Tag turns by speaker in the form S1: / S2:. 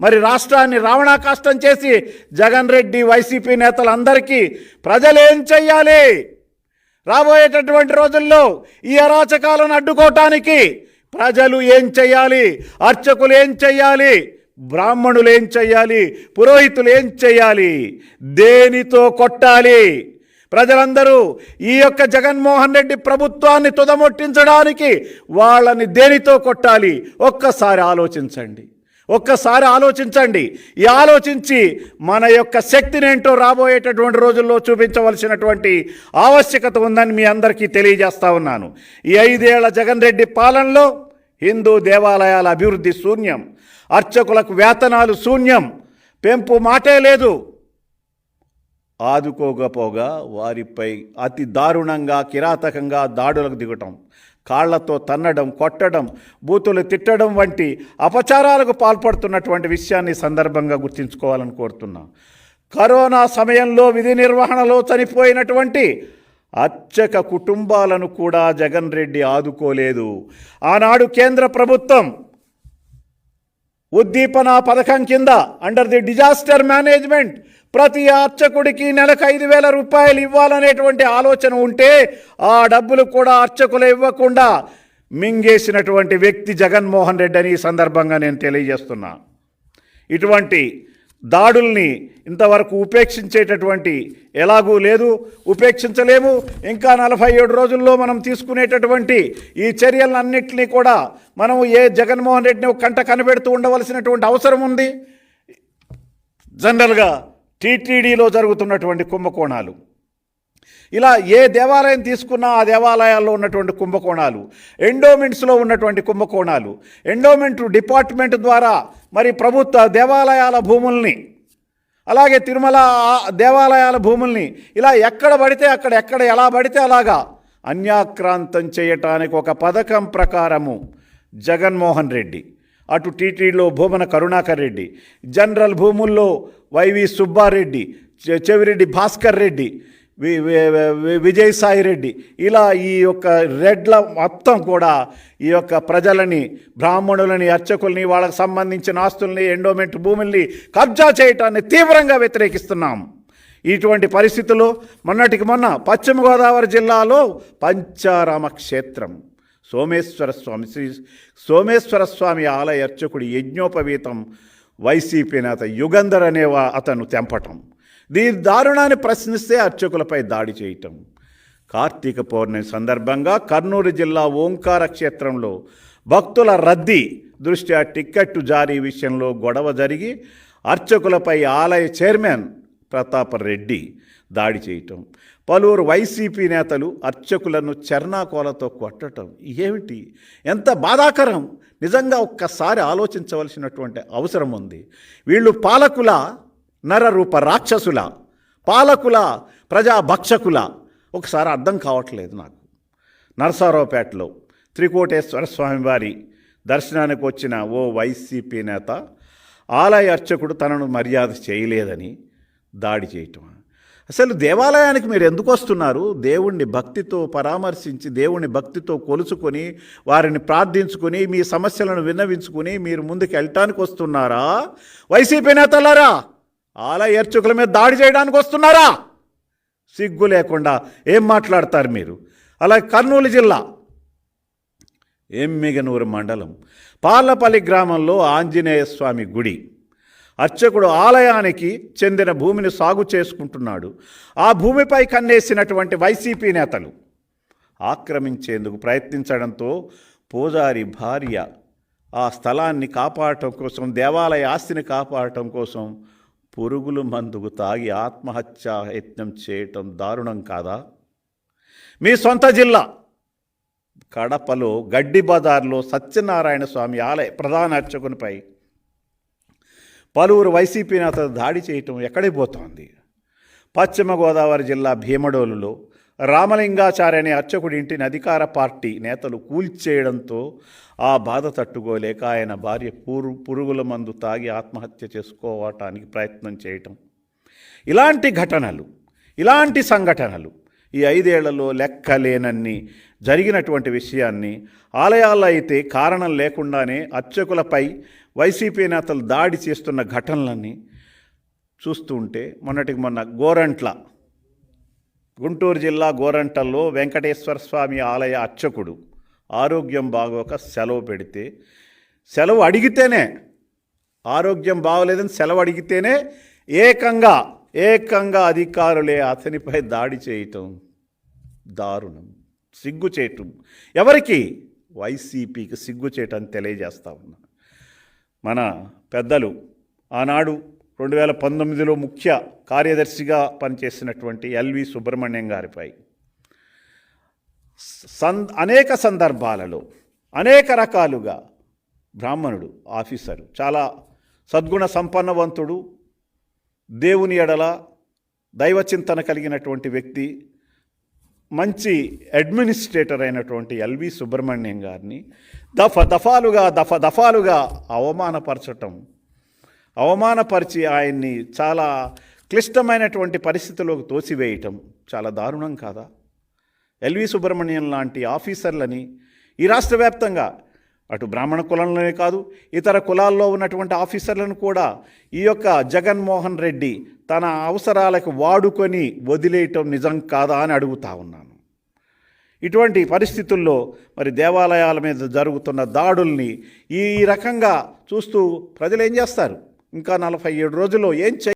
S1: మరి రాష్ట్రాన్ని రావణాకాష్టం చేసి జగన్ రెడ్డి వైసీపీ నేతలందరికీ ప్రజలేం చెయ్యాలి? రాబోయేటటువంటి రోజుల్లో ఈ అరాచకాలను అడ్డుకోవటానికి ప్రజలు ఏం చెయ్యాలి? అర్చకులు ఏం చెయ్యాలి? బ్రాహ్మణులు ఏం చెయ్యాలి? పురోహితులు ఏం చెయ్యాలి? దేనితో కొట్టాలి? ప్రజలందరూ ఈ యొక్క జగన్మోహన్ రెడ్డి ప్రభుత్వాన్ని తుదముట్టించడానికి వాళ్ళని దేనితో కొట్టాలి? ఒక్కసారి ఆలోచించండి. ఒక్కసారి ఆలోచించండి. ఈ ఆలోచించి మన యొక్క శక్తిని ఏంటో రాబోయేటటువంటి రోజుల్లో చూపించవలసినటువంటి ఆవశ్యకత ఉందని మీ అందరికీ తెలియజేస్తా ఉన్నాను. ఈ ఐదేళ్ళ జగన్ రెడ్డి పాలనలో హిందూ దేవాలయాల అభివృద్ధి శూన్యం. అర్చకులకు వేతనాలు శూన్యం. పెంపు మాటే లేదు. ఆదుకోకపోగా వారిపై అతి దారుణంగా కిరాతకంగా దాడులకు దిగటం. కాళ్ళతో తన్నడం కొట్టడం బూతులు తిట్టడం వంటి అపచారాలకు పాల్పడుతున్నటువంటి విషయాన్ని సందర్భంగా గుర్తుంచుకోవాలని కోరుతున్నా. కరోనా సమయంలో విధి నిర్వహణలో చనిపోయినటువంటి అర్చక కుటుంబాలను కూడా జగన్ రెడ్డి ఆదుకోలేదు. ఆనాడు కేంద్ర ప్రభుత్వం ఉద్దీపన పథకం కింద అండర్ ది డిజాస్టర్ మేనేజ్మెంట్ ప్రతి అర్చకుడికి నెలకు ఐదు వేల రూపాయలు ఇవ్వాలనేటువంటి ఆలోచన ఉంటే ఆ డబ్బులు కూడా అర్చకులు ఇవ్వకుండా మింగేసినటువంటి వ్యక్తి జగన్మోహన్ రెడ్డి అని ఈ సందర్భంగా నేను తెలియజేస్తున్నా. ఇటువంటి దాడుల్ని ఇంతవరకు ఉపేక్షించేటటువంటి ఎలాగూ లేదు. ఉపేక్షించలేము. ఇంకా నలభై ఏడు రోజుల్లో మనం తీసుకునేటటువంటి ఈ చర్యలన్నింటినీ కూడా మనం ఏ జగన్మోహన్ రెడ్డిని కంట కనిపెడుతూ ఉండవలసినటువంటి అవసరం ఉంది. జనరల్గా టీటీడీలో జరుగుతున్నటువంటి కుంభకోణాలు. ఇలా ఏ దేవాలయం తీసుకున్నా ఆ దేవాలయాల్లో ఉన్నటువంటి కుంభకోణాలు ఎండోమెంట్స్లో ఉన్నటువంటి కుంభకోణాలు ఎండోమెంట్ డిపార్ట్మెంట్ ద్వారా మరి ప్రభుత్వ దేవాలయాల భూముల్ని అలాగే తిరుమల దేవాలయాల భూముల్ని ఇలా ఎక్కడ పడితే అక్కడ ఎక్కడ ఎలా పడితే అలాగా అన్యాక్రాంతం చేయటానికి ఒక పథకం ప్రకారము జగన్మోహన్ రెడ్డి అటు టీటీడీలో భూమన కరుణాకర్ రెడ్డి జనరల్ భూముల్లో వైవి సుబ్బారెడ్డి చె- చెవిరెడ్డి భాస్కర్ రెడ్డి విజయసాయి రెడ్డి. ఇలా ఈ యొక్క రెడ్ల మొత్తం కూడా ఈ యొక్క ప్రజలని బ్రాహ్మణులని అర్చకుల్ని వాళ్ళకి సంబంధించిన ఆస్తుల్ని ఎండోమెంట్ భూముల్ని కబ్జా చేయటాన్ని తీవ్రంగా వ్యతిరేకిస్తున్నాం. ఇటువంటి పరిస్థితులు మొన్నటికి మొన్న పశ్చిమ గోదావరి జిల్లాలో పంచారామ క్షేత్రం. సోమేశ్వర స్వామి శ్రీ సోమేశ్వర స్వామి ఆలయ అర్చకుడి యజ్ఞోపవీతం వైసీపీ నేత యుగంధర్ అనేవా అతను తెంపటం. దీని దారుణాన్ని ప్రశ్నిస్తే అర్చకులపై దాడి చేయటం. కార్తీక పౌర్ణమి సందర్భంగా కర్నూలు జిల్లా ఓంకార క్షేత్రంలో భక్తుల రద్దీ దృష్ట్యా టిక్కెట్టు జారీ విషయంలో గొడవ జరిగి అర్చకులపై ఆలయ చైర్మన్ ప్రతాపరెడ్డి దాడి చేయటం. పలువురు వైసీపీ నేతలు అర్చకులను చర్నాకోలతో కొట్టడం ఏమిటి? ఎంత బాధాకరం! నిజంగా ఒక్కసారి ఆలోచించవలసినటువంటి అవసరం ఉంది. వీళ్ళు పాలకుల నరరూప రాక్షసుల పాలకుల ప్రజాభక్షకుల ఒకసారి అర్థం కావట్లేదు నాకు. నరసారావుపేటలో త్రికోటేశ్వర స్వామివారి దర్శనానికి వచ్చిన ఓ వైసీపీ నేత ఆలయ అర్చకుడు తనను మర్యాద చేయలేదని దాడి చేయటం అసలు దేవాలయానికి మీరు ఎందుకు వస్తున్నారు? దేవుణ్ణి భక్తితో పరామర్శించి దేవుణ్ణి భక్తితో కొలుచుకొని వారిని ప్రార్థించుకొని మీ సమస్యలను విన్నవించుకొని మీరు ముందుకు వెళ్ళటానికి వస్తున్నారా? వైసీపీ నేతలారా! ఆలయ అర్చకుల మీద దాడి చేయడానికి వస్తున్నారా? సిగ్గు లేకుండా ఏం మాట్లాడతారు మీరు? అలాగే కర్నూలు జిల్లా ఎమ్మిగనూరు మండలం పార్లపల్లి గ్రామంలో ఆంజనేయ స్వామి గుడి. అర్చకుడు ఆలయానికి చెందిన భూమిని సాగు చేసుకుంటున్నాడు. ఆ భూమిపై కన్నేసినటువంటి వైసీపీ నేతలు ఆక్రమించేందుకు ప్రయత్నించడంతో పూజారి భార్య ఆ స్థలాన్ని కాపాడటం కోసం దేవాలయ ఆస్తిని కాపాడటం కోసం పురుగులు మందుకు తాగి ఆత్మహత్యా యత్నం చేయటం దారుణం కాదా? మీ సొంత జిల్లా కడపలో గడ్డి బజార్లో సత్యనారాయణ స్వామి ఆలయ ప్రధాన అర్చకునిపై పలువురు వైసీపీ నేతలు దాడి చేయటం ఎక్కడికి పోతోంది? పశ్చిమ గోదావరి జిల్లా భీమడోలులో రామలింగాచార్య అనే అర్చకుడి ఇంటిని అధికార పార్టీ నేతలు కూల్చేయడంతో ఆ బాధ తట్టుకోలేక ఆయన భార్య పురు పురుగుల మందు తాగి ఆత్మహత్య చేసుకోవటానికి ప్రయత్నం చేయటం. ఇలాంటి ఘటనలు ఇలాంటి సంఘటనలు ఈ ఐదేళ్ళలో లెక్కలేనన్ని జరిగినటువంటి విషయాన్ని ఆలయాల్లో అయితే కారణం లేకుండానే అర్చకులపై వైసీపీ నేతలు దాడి చేస్తున్న ఘటనలన్నీ చూస్తుంటే మొన్నటికి మొన్న గోరంట్ల గుంటూరు జిల్లా గోరంటల్లో వెంకటేశ్వర స్వామి ఆలయ అర్చకుడు ఆరోగ్యం బాగోక సెలవు పెడితే సెలవు అడిగితేనే ఆరోగ్యం బాగోలేదని సెలవు అడిగితేనే ఏకంగా ఏకంగా అధికారులే అతనిపై దాడి చేయటం దారుణం సిగ్గు చేయటం ఎవరికి? వైసీపీకి సిగ్గు చేయటం తెలియజేస్తా ఉన్నా. మన పెద్దలు ఆనాడు రెండు వేల పంతొమ్మిదిలో ముఖ్య కార్యదర్శిగా పనిచేసినటువంటి ఎల్వి సుబ్రహ్మణ్యం గారిపై. సం అనేక సందర్భాలలో అనేక రకాలుగా బ్రాహ్మణుడు ఆఫీసరు చాలా సద్గుణ సంపన్నవంతుడు దేవుని ఎడల దైవచింతన కలిగినటువంటి వ్యక్తి మంచి అడ్మినిస్ట్రేటర్ అయినటువంటి ఎల్వి సుబ్రహ్మణ్యం గారిని దఫ దఫాలుగా దఫ దఫాలుగా అవమానపరచటం అవమానపరిచి ఆయన్ని చాలా క్లిష్టమైనటువంటి పరిస్థితుల్లోకి తోసివేయటం చాలా దారుణం కాదా? ఎల్వి సుబ్రహ్మణ్యం లాంటి ఆఫీసర్లని ఈ రాష్ట్ర వ్యాప్తంగా అటు బ్రాహ్మణ కులంలోనే కాదు ఇతర కులాల్లో ఉన్నటువంటి ఆఫీసర్లను కూడా ఈ యొక్క జగన్మోహన్ రెడ్డి తన అవసరాలకు వాడుకొని వదిలేయటం నిజం కాదా అని అడుగుతా ఉన్నాను. ఇటువంటి పరిస్థితుల్లో మరి దేవాలయాల మీద జరుగుతున్న దాడుల్ని ఈ రకంగా చూస్తూ ప్రజలు ఏం చేస్తారు? ఇంకా నలభై ఏడు రోజుల్లో ఏం చే